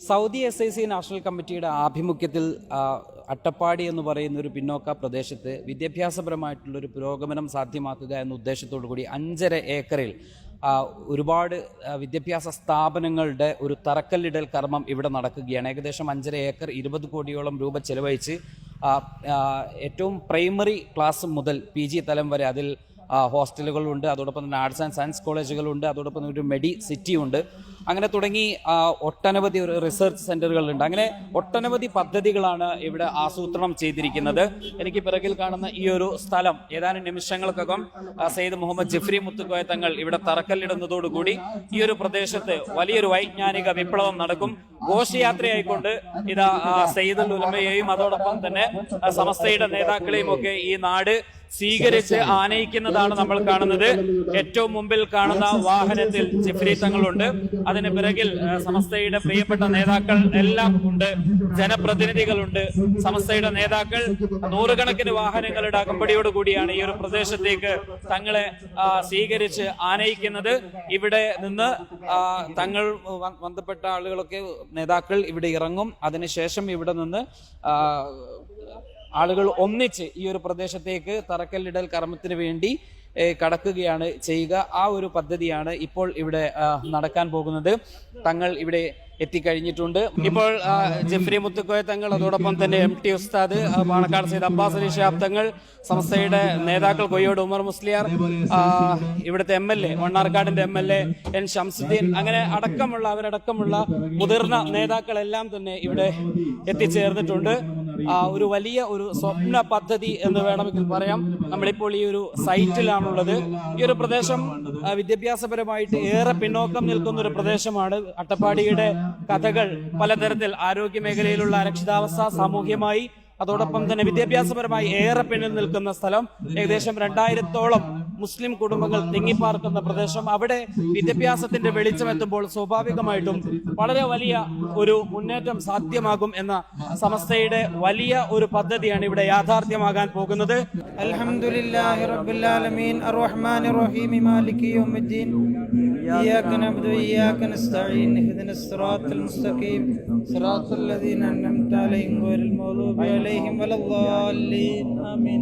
Saudi S I C national കമ്മിറ്റിയുടെ ആഭിമുഖ്യത്തിൽ അട്ടപ്പാടി എന്ന് പറയുന്ന ഒരു പിന്നോക്ക പ്രദേശത്ത് വിദ്യാഭ്യാസപരമായിട്ടുള്ളൊരു പുരോഗമനം സാധ്യമാക്കുക എന്ന ഉദ്ദേശത്തോടു കൂടി അഞ്ചര ഏക്കറിൽ ഒരുപാട് വിദ്യാഭ്യാസ സ്ഥാപനങ്ങളുടെ ഒരു തറക്കല്ലിടൽ കർമ്മം ഇവിടെ നടക്കുകയാണ്. ഏകദേശം അഞ്ചര ഏക്കർ ഇരുപത് കോടിയോളം രൂപ ചെലവഴിച്ച് ഏറ്റവും പ്രൈമറി ക്ലാസ് മുതൽ പി ജി തലം വരെ അതിൽ ഹോസ്റ്റലുകളുണ്ട് അതോടൊപ്പം തന്നെ ആർട്സ് ആൻഡ് സയൻസ് കോളേജുകളുണ്ട് അതോടൊപ്പം ഒരു മെഡി സിറ്റി ഉണ്ട് അങ്ങനെ തുടങ്ങി ഒട്ടനവധി റിസർച്ച് സെന്ററുകളുണ്ട് അങ്ങനെ ഒട്ടനവധി പദ്ധതികളാണ് ഇവിടെ ആസൂത്രണം ചെയ്തിരിക്കുന്നത്. എനിക്ക് പിറകിൽ കാണുന്ന ഈ ഒരു സ്ഥലം ഏതാനും നിമിഷങ്ങൾക്കകം സയ്യിദ് മുഹമ്മദ് ജഫ്രി മുത്തുക്കോയ തങ്ങൾ ഇവിടെ തറക്കല്ലിടുന്നതോടുകൂടി ഈ ഒരു പ്രദേശത്ത് വലിയൊരു വൈജ്ഞാനിക വിപ്ലവം നടക്കും. ഘോഷയാത്രയായിക്കൊണ്ട് ഇതാ ആ, സെയ്ദുൽ ഉലമയെയും അതോടൊപ്പം തന്നെ സമസ്തയുടെ നേതാക്കളെയും ഒക്കെ ഈ നാട് സ്വീകരിച്ച് ആനയിക്കുന്നതാണ് നമ്മൾ കാണുന്നത്. ഏറ്റവും മുമ്പിൽ കാണുന്ന വാഹനത്തിൽ ജിഫ്രി തങ്ങളുണ്ട്. അതിന് പിറകിൽ സമസ്തയുടെ പ്രിയപ്പെട്ട നേതാക്കൾ എല്ലാം ഉണ്ട്. ജനപ്രതിനിധികളുണ്ട്. സമസ്തയുടെ നേതാക്കൾ നൂറുകണക്കിന് വാഹനങ്ങളുടെ അകമ്പടിയോട് കൂടിയാണ് ഈ ഒരു പ്രദേശത്തേക്ക് തങ്ങളെ സ്വീകരിച്ച് ആനയിക്കുന്നത്. ഇവിടെ നിന്ന് തങ്ങൾ ബന്ധപ്പെട്ട ആളുകളൊക്കെ നേതാക്കൾ ഇവിടെ ഇറങ്ങും. അതിനുശേഷം ഇവിടെ നിന്ന് ആളുകൾ ഒന്നിച്ച് ഈ ഒരു പ്രദേശത്തേക്ക് തറക്കല്ലിടൽ കർമ്മത്തിന് വേണ്ടി കടക്കുകയാണ് ചെയ്യുക. ആ ഒരു പദ്ധതിയാണ് ഇപ്പോൾ ഇവിടെ നടക്കാൻ പോകുന്നത്. തങ്ങൾ ഇവിടെ എത്തിക്കഴിഞ്ഞിട്ടുണ്ട്. ഇപ്പോൾ ജെഫ്രി മുത്തുക്കോയ തങ്ങൾ അതോടൊപ്പം തന്നെ എം ടി ഉസ്താദ് പാണക്കാട് സൈദ് അബ്ബാസ് അലി ഷാബ് തങ്ങൾ സംസ്ഥയുടെ നേതാക്കൾ കൊയ്യോട് ഉമർ മുസ്ലിയാർ ഇവിടുത്തെ M L A മണ്ണാർക്കാടിന്റെ M L A N Shamsuddin അങ്ങനെ അടക്കമുള്ള അവരടക്കമുള്ള മുതിർന്ന നേതാക്കളെല്ലാം തന്നെ ഇവിടെ എത്തിച്ചേർന്നിട്ടുണ്ട്. ഒരു വലിയ ഒരു സ്വപ്ന പദ്ധതി എന്ന് വേണമെങ്കിൽ പറയാം. നമ്മളിപ്പോൾ ഈ ഒരു സൈറ്റിലാണുള്ളത്. ഈ ഒരു പ്രദേശം വിദ്യാഭ്യാസപരമായിട്ട് ഏറെ പിന്നോക്കം നിൽക്കുന്ന ഒരു പ്രദേശമാണ്. അട്ടപ്പാടിയുടെ കഥകൾ പലതരത്തിൽ ആരോഗ്യ മേഖലയിലുള്ള അരക്ഷിതാവസ്ഥ സാമൂഹ്യമായി അതോടൊപ്പം തന്നെ വിദ്യാഭ്യാസപരമായി ഏറെ പിന്നിൽ നിൽക്കുന്ന സ്ഥലം ഏകദേശം രണ്ടായിരത്തോളം മുസ്ലിം കുടുംബങ്ങൾ തിങ്ങിപ്പാർക്കുന്ന പ്രദേശം അവിടെ വിദ്യാഭ്യാസത്തിന്റെ വെളിച്ചം എത്തുമ്പോൾ സ്വാഭാവികമായിട്ടും വളരെ വലിയ ഒരു മുന്നേറ്റം സാധ്യമാകും എന്ന സമസ്തയുടെ വലിയ ഒരു പദ്ധതിയാണ് ഇവിടെ യാഥാർത്ഥ്യമാകാൻ പോകുന്നത് الحمد لله رب العالمين الرحمن الرحيم مالك يوم الدين إياك نعبد وإياك نستعين اهدنا الصراط المستقيم صراط الذين أنعمت عليهم غير المغضوب عليهم ولا الضالين آمين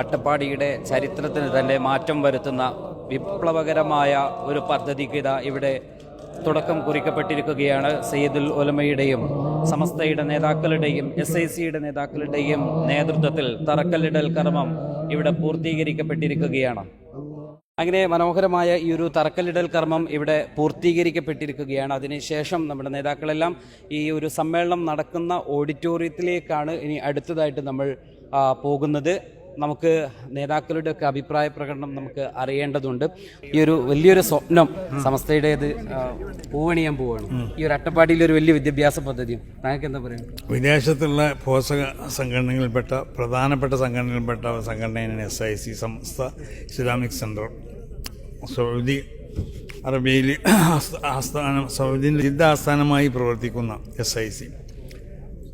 അട്ടപ്പാടിയുടെ ചരിത്രത്തിന് തന്നെ മാറ്റം വരുത്തുന്ന വിപ്ലവകരമായ ഒരു പദ്ധതിക്ക് ഇതാ ഇവിടെ തുടക്കം കുറിക്കപ്പെട്ടിരിക്കുകയാണ്. സയ്യിദുൽ ഒലമയുടെയും സമസ്തയുടെ നേതാക്കളുടെയും എസ് ഐ സിയുടെ നേതാക്കളുടെയും നേതൃത്വത്തിൽ തറക്കല്ലിടൽ കർമ്മം ഇവിടെ പൂർത്തീകരിക്കപ്പെട്ടിരിക്കുകയാണ്. അങ്ങനെ മനോഹരമായ ഈ ഒരു തറക്കല്ലിടൽ കർമ്മം ഇവിടെ പൂർത്തീകരിക്കപ്പെട്ടിരിക്കുകയാണ്. അതിനുശേഷം നമ്മുടെ നേതാക്കളെല്ലാം ഈ ഒരു സമ്മേളനം നടക്കുന്ന ഓഡിറ്റോറിയത്തിലേക്കാണ് ഇനി അടുത്തതായിട്ട് നമ്മൾ പോകുന്നത് നമുക്ക് നേതാക്കളുടെ ഒക്കെ അഭിപ്രായ പ്രകടനം നമുക്ക് അറിയേണ്ടതുണ്ട്. ഈ ഒരു വലിയൊരു സ്വപ്നം സമസ്തയുടെ പൂവണിയാൻ പോവാണ്. ഈ ഒരു അട്ടപ്പാടിയിലെ ഒരു വലിയ വിദ്യാഭ്യാസ പദ്ധതിയും. താങ്കൾക്ക് എന്താ പറയുക വിദേശത്തുള്ള പോഷക സംഘടനകളിൽപ്പെട്ട പ്രധാനപ്പെട്ട സംഘടനകളിൽപ്പെട്ട സംഘടനയാണ് എസ് ഐ സി സംസ്ഥ ഇസ്ലാമിക് സെന്റർ സൗദി അറേബ്യയിൽ ആസ്ഥ- ആസ്ഥാനം സൗദിന്റെ ജിദ്ദ ആസ്ഥാനമായി പ്രവർത്തിക്കുന്ന എസ് ഐ സി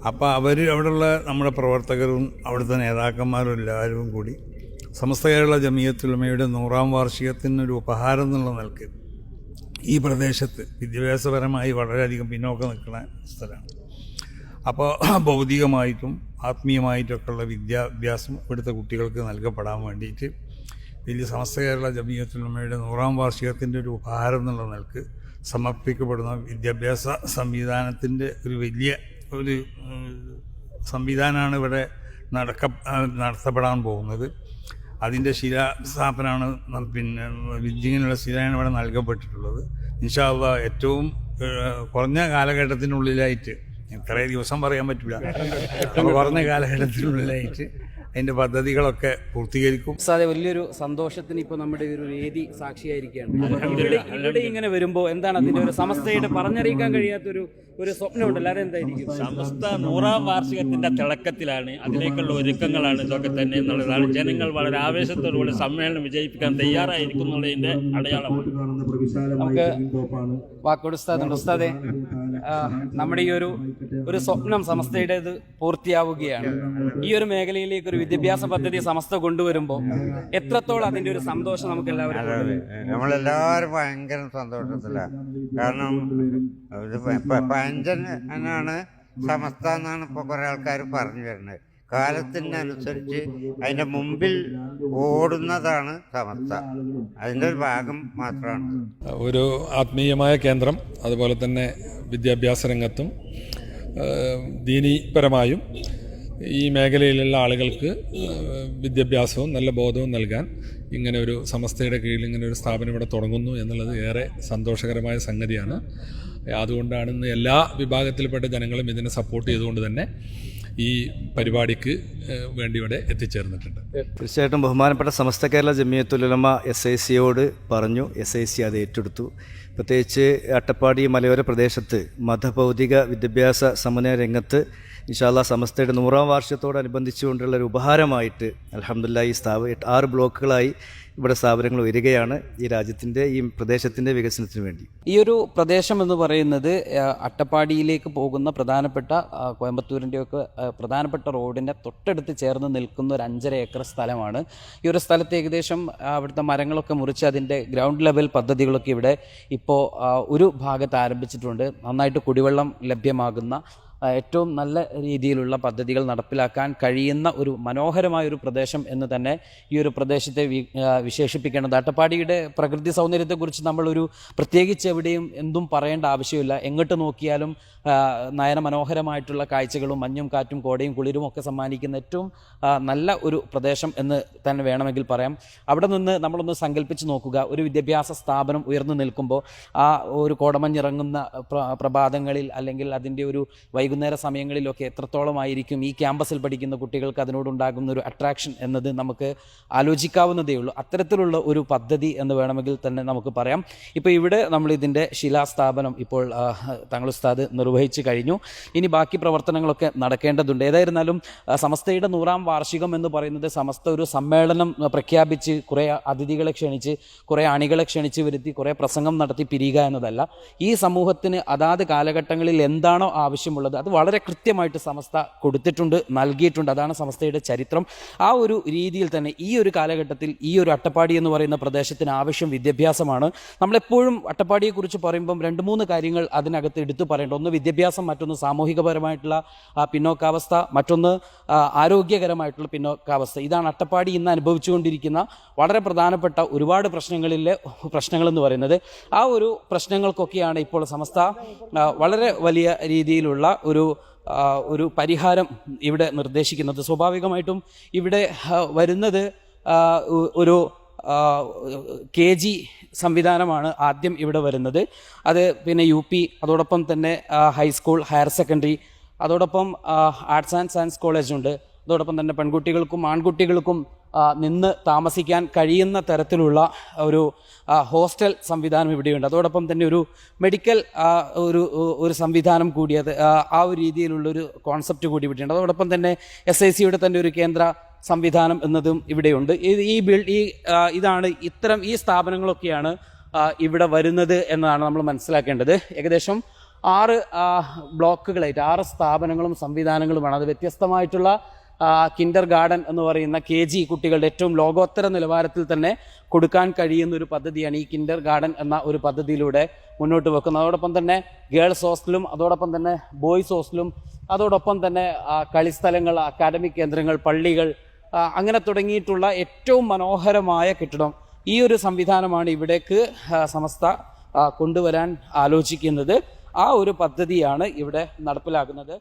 അപ്പോൾ അവർ അവിടെയുള്ള നമ്മുടെ പ്രവർത്തകരും അവിടുത്തെ നേതാക്കന്മാരും എല്ലാവരും കൂടി സമസ്ത കേരള ജമിയത്തുലമയുടെ നൂറാം വാർഷികത്തിനൊരു ഉപഹാരം എന്നുള്ള നിലയ്ക്ക് ഈ പ്രദേശത്ത് വിദ്യാഭ്യാസപരമായി വളരെയധികം പിന്നോക്കം നിൽക്കുന്ന സ്ഥലമാണ്. അപ്പോൾ ഭൗതികമായിട്ടും ആത്മീയമായിട്ടൊക്കെയുള്ള വിദ്യാഭ്യാസം ഇവിടുത്തെ കുട്ടികൾക്ക് നൽകപ്പെടാൻ വേണ്ടിയിട്ട് വലിയ സമസ്ത കേരള ജമീയത്തുലമയുടെ നൂറാം വാർഷികത്തിന്റെ ഒരു ഉപഹാരം എന്നുള്ള നിലയ്ക്ക് സമർപ്പിക്കപ്പെടുന്ന വിദ്യാഭ്യാസ സംവിധാനത്തിന്റെ ഒരു വലിയ ഒരു സംവിധാനമാണ് ഇവിടെ നടക്ക നടത്തപ്പെടാൻ പോകുന്നത്. അതിന്റെ ശിലാസ്ഥാപനമാണ് പിന്നെ വിദ്യങ്ങനുള്ള ശിലയാണ് ഇവിടെ നൽകപ്പെട്ടിട്ടുള്ളത്. ഇൻഷാല്ല ഏറ്റവും കുറഞ്ഞ കാലഘട്ടത്തിനുള്ളിലായിട്ട് കുറേ ദിവസം പറയാൻ പറ്റില്ല കുറഞ്ഞ കാലഘട്ടത്തിനുള്ളിലായിട്ട് അതിന്റെ പദ്ധതികളൊക്കെ പൂർത്തീകരിക്കും. സാറേ വലിയൊരു സന്തോഷത്തിന് ഇപ്പോൾ നമ്മുടെ ഒരു വേദി സാക്ഷിയായിരിക്കുകയാണ്. ഇവിടെ ഇങ്ങനെ വരുമ്പോൾ എന്താണ് അതിന്റെ ഒരു സമസ്തയുടെ പറഞ്ഞറിയിക്കാൻ കഴിയാത്തൊരു ഒരു സ്വപ്നം എല്ലാവരും എന്തായിരിക്കും സമസ്ത നൂറാം വാർഷികത്തിന്റെ തിളക്കത്തിലാണ് അതിലേക്കുള്ള ഒരുക്കങ്ങളാണ് ഇതൊക്കെ തന്നെ എന്നുള്ളതാണ്. ജനങ്ങൾ വളരെ ആവേശത്തോടുകൂടി സമ്മേളനം വിജയിപ്പിക്കാൻ തയ്യാറായിരിക്കും എന്നുള്ളതിന്റെ അടയാളമാണ് നമുക്ക് വാക്കോട് ഉസ്താദ് ഉസ്താദെ. നമ്മുടെ ഈ ഒരു ഒരു സ്വപ്നം സമസ്തയുടേത് പൂർത്തിയാവുകയാണ്. ഈ ഒരു മേഖലയിലേക്ക് ഒരു വിദ്യാഭ്യാസ പദ്ധതി സമസ്ത കൊണ്ടുവരുമ്പോൾ എത്രത്തോളം അതിന്റെ ഒരു സന്തോഷം നമുക്ക് എല്ലാവരും നമ്മളെല്ലാവരും ഭയങ്കര സന്തോഷത്തിലാണ് കാരണം പഞ്ചൻ എന്നാണ് സമസ്ത എന്നാണ് ഇപ്പോൾ കുറേ ആൾക്കാർ പറഞ്ഞു വരുന്നത്. കാലത്തിനനുസരിച്ച് അതിന്റെ മുമ്പിൽ ഓടുന്നതാണ് സമസ്ത. അതിന്റെ ഒരു ഭാഗം മാത്രമാണ്. ഒരു ആത്മീയമായ കേന്ദ്രം അതുപോലെ തന്നെ വിദ്യാഭ്യാസ രംഗത്തും ദീനീപരമായും ഈ മേഖലയിലുള്ള ആളുകൾക്ക് വിദ്യാഭ്യാസവും നല്ല ബോധവും നൽകാൻ ഇങ്ങനെ ഒരു സമസ്തയുടെ കീഴിൽ ഇങ്ങനെ ഒരു സ്ഥാപനം ഇവിടെ തുടങ്ങുന്നു എന്നുള്ളത് ഏറെ സന്തോഷകരമായ സംഗതിയാണ്. അതുകൊണ്ടാണ് ഇന്ന് എല്ലാ വിഭാഗത്തിൽപ്പെട്ട ജനങ്ങളും ഇതിനെ സപ്പോർട്ട് ചെയ്തുകൊണ്ട് തന്നെ ഈ പരിപാടിക്ക് വേണ്ടി ഇവിടെ എത്തിച്ചേർന്നിട്ടുണ്ട്. തീർച്ചയായിട്ടും ബഹുമാനപ്പെട്ട സമസ്ത കേരള ജമിയത്തുലമ എസ് ഐ സിയോട് പറഞ്ഞു എസ് ഐ സി അത് ഏറ്റെടുത്തു. പ്രത്യേകിച്ച് അട്ടപ്പാടി മലയോര പ്രദേശത്ത് മതഭൗതിക വിദ്യാഭ്യാസ സമന്വയ രംഗത്ത് ഇൻഷാല്ല സമസ്തയുടെ നൂറാം വാർഷികത്തോടനുബന്ധിച്ചുകൊണ്ടുള്ള ഒരു ഉപഹാരമായിട്ട് അലഹമില്ല ഈ സ്ഥാപ ആറ് ബ്ലോക്കുകളായി ഇവിടെ സ്ഥാപനങ്ങൾ വരികയാണ് ഈ രാജ്യത്തിന്റെ ഈ പ്രദേശത്തിന്റെ വികസനത്തിന് വേണ്ടി. ഈ ഒരു പ്രദേശം എന്ന് പറയുന്നത് അട്ടപ്പാടിയിലേക്ക് പോകുന്ന പ്രധാനപ്പെട്ട കോയമ്പത്തൂരിന്റെയൊക്കെ പ്രധാനപ്പെട്ട റോഡിന്റെ തൊട്ടടുത്ത് ചേർന്ന് നിൽക്കുന്ന ഒരു അഞ്ചര ഏക്കർ സ്ഥലമാണ്. ഈ ഒരു സ്ഥലത്ത് ഏകദേശം അവിടുത്തെ മരങ്ങളൊക്കെ മുറിച്ച് അതിന്റെ ഗ്രൗണ്ട് ലെവൽ പദ്ധതികളൊക്കെ ഇവിടെ ഇപ്പോൾ ഒരു ഭാഗത്ത് ആരംഭിച്ചിട്ടുണ്ട്. നന്നായിട്ട് കുടിവെള്ളം ലഭ്യമാകുന്ന ഏറ്റവും നല്ല രീതിയിലുള്ള പദ്ധതികൾ നടപ്പിലാക്കാൻ കഴിയുന്ന ഒരു മനോഹരമായ ഒരു പ്രദേശം എന്ന് തന്നെ ഈ ഒരു പ്രദേശത്തെ വിശേഷിപ്പിക്കേണ്ടത്. അട്ടപ്പാടിയുടെ പ്രകൃതി സൗന്ദര്യത്തെക്കുറിച്ച് നമ്മളൊരു പ്രത്യേകിച്ച് എവിടെയും എന്തും പറയേണ്ട ആവശ്യമില്ല. എങ്ങോട്ട് നോക്കിയാലും നയന മനോഹരമായിട്ടുള്ള കാഴ്ചകളും മഞ്ഞും കാറ്റും കോടയും കുളിരും ഒക്കെ സമ്മാനിക്കുന്ന ഏറ്റവും നല്ല ഒരു പ്രദേശം എന്ന് തന്നെ വേണമെങ്കിൽ പറയാം. അവിടെ നിന്ന് നമ്മളൊന്ന് സങ്കല്പിച്ച് നോക്കുക. ഒരു വിദ്യാഭ്യാസ സ്ഥാപനം ഉയർന്നു നിൽക്കുമ്പോൾ ആ ഒരു കോടമഞ്ഞിറങ്ങുന്ന പ്രഭാതങ്ങളിൽ അല്ലെങ്കിൽ അതിന്റെ ഒരു വൈകുന്നേര സമയങ്ങളിലൊക്കെ എത്രത്തോളമായിരിക്കും ഈ ക്യാമ്പസിൽ പഠിക്കുന്ന കുട്ടികൾക്ക് അതിനോടുണ്ടാകുന്ന ഒരു അട്രാക്ഷൻ എന്നത് നമുക്ക് ആലോചിക്കാവുന്നതേ ഉള്ളൂ. അത്തരത്തിലുള്ള ഒരു പദ്ധതി എന്ന് വേണമെങ്കിൽ തന്നെ നമുക്ക് പറയാം. ഇപ്പോൾ ഇവിടെ നമ്മൾ ഇതിന്റെ ശിലാസ്ഥാപനം ഇപ്പോൾ തങ്ങൾ ഉസ്താദ് നിർവഹിച്ചു കഴിഞ്ഞു. ഇനി ബാക്കി പ്രവർത്തനങ്ങളൊക്കെ നടക്കേണ്ടതുണ്ട്. ഏതായിരുന്നാലും സമസ്തയുടെ നൂറാം വാർഷികം എന്ന് പറയുന്നത് സമസ്ത ഒരു സമ്മേളനം പ്രഖ്യാപിച്ച് കുറേ അതിഥികളെ ക്ഷണിച്ച് കുറേ അണികളെ ക്ഷണിച്ച് വരുത്തി കുറേ പ്രസംഗം നടത്തി പിരിയുക എന്നതല്ല. ഈ സമൂഹത്തിന് അതാത് കാലഘട്ടങ്ങളിൽ എന്താണോ ആവശ്യമുള്ളത് അത് വളരെ കൃത്യമായിട്ട് സമസ്ത കൊടുത്തിട്ടുണ്ട് നൽകിയിട്ടുണ്ട്. അതാണ് സമസ്തയുടെ ചരിത്രം. ആ ഒരു രീതിയിൽ തന്നെ ഈ ഒരു കാലഘട്ടത്തിൽ ഈ ഒരു അട്ടപ്പാടി എന്ന് പറയുന്ന പ്രദേശത്തിന് ആവശ്യം വിദ്യാഭ്യാസമാണ്. നമ്മളെപ്പോഴും അട്ടപ്പാടിയെക്കുറിച്ച് പറയുമ്പം രണ്ട് മൂന്ന് കാര്യങ്ങൾ അതിനകത്ത് എടുത്തു പറയേണ്ട. ഒന്ന് വിദ്യാഭ്യാസം മറ്റൊന്ന് സാമൂഹികപരമായിട്ടുള്ള പിന്നോക്കാവസ്ഥ മറ്റൊന്ന് ആരോഗ്യകരമായിട്ടുള്ള പിന്നോക്കാവസ്ഥ. ഇതാണ് അട്ടപ്പാടി ഇന്ന് അനുഭവിച്ചുകൊണ്ടിരിക്കുന്ന വളരെ പ്രധാനപ്പെട്ട ഒരുപാട് പ്രശ്നങ്ങളിലെ പ്രശ്നങ്ങളെന്ന് പറയുന്നത്. ആ ഒരു പ്രശ്നങ്ങൾക്കൊക്കെയാണ് ഇപ്പോൾ സമസ്ത വളരെ വലിയ രീതിയിലുള്ള ഒരു ഒരു പരിഹാരം ഇവിടെ നിർദ്ദേശിക്കുന്നത്. സ്വാഭാവികമായിട്ടും ഇവിടെ വരുന്നത് ഒരു കെ ജി സംവിധാനമാണ് ആദ്യം ഇവിടെ വരുന്നത്. അത് പിന്നെ യു പി അതോടൊപ്പം തന്നെ ഹൈസ്കൂൾ ഹയർ സെക്കൻഡറി അതോടൊപ്പം ആർട്സ് ആൻഡ് സയൻസ് കോളേജുണ്ട്. അതോടൊപ്പം തന്നെ പെൺകുട്ടികൾക്കും ആൺകുട്ടികൾക്കും നിന്ന് താമസിക്കാൻ കഴിയുന്ന തരത്തിലുള്ള ഒരു ഹോസ്റ്റൽ സംവിധാനം ഇവിടെയുണ്ട്. അതോടൊപ്പം തന്നെ ഒരു മെഡിക്കൽ ഒരു ഒരു സംവിധാനം കൂടി അത് ആ, ഒരു രീതിയിലുള്ളൊരു കോൺസെപ്റ്റ് കൂടി ഇവിടെയുണ്ട്. അതോടൊപ്പം തന്നെ എസ് ഐ സിയുടെ തന്നെ ഒരു കേന്ദ്ര സംവിധാനം എന്നതും ഇവിടെയുണ്ട്. ഈ ബിൽ ഈ ഇതാണ് ഇത്തരം ഈ സ്ഥാപനങ്ങളൊക്കെയാണ് ഇവിടെ വരുന്നത് എന്നതാണ് നമ്മൾ മനസ്സിലാക്കേണ്ടത്. ഏകദേശം ആറ് ബ്ലോക്കുകളായിട്ട് ആറ് സ്ഥാപനങ്ങളും സംവിധാനങ്ങളുമാണ്. അത് വ്യത്യസ്തമായിട്ടുള്ള കിൻഡർ ഗാർഡൻ എന്ന് പറയുന്ന കെ ജി കുട്ടികളുടെ ഏറ്റവും ലോകോത്തര നിലവാരത്തിൽ തന്നെ കൊടുക്കാൻ കഴിയുന്ന ഒരു പദ്ധതിയാണ് ഈ കിൻഡർ ഗാർഡൻ എന്ന ഒരു പദ്ധതിയിലൂടെ മുന്നോട്ട് വെക്കുന്നത്. അതോടൊപ്പം തന്നെ ഗേൾസ് ഹോസ്റ്റലും അതോടൊപ്പം തന്നെ ബോയ്സ് ഹോസ്റ്റലും അതോടൊപ്പം തന്നെ കളിസ്ഥലങ്ങൾ അക്കാഡമിക് കേന്ദ്രങ്ങൾ പള്ളികൾ അങ്ങനെ തുടങ്ങിയിട്ടുള്ള ഏറ്റവും മനോഹരമായ കെട്ടിടം ഈ ഒരു സംവിധാനമാണ് ഇവിടേക്ക് സമസ്ത കൊണ്ടുവരാൻ ആലോചിക്കുന്നത്. ആ ഒരു പദ്ധതിയാണ് ഇവിടെ നടപ്പിലാക്കുന്നത്.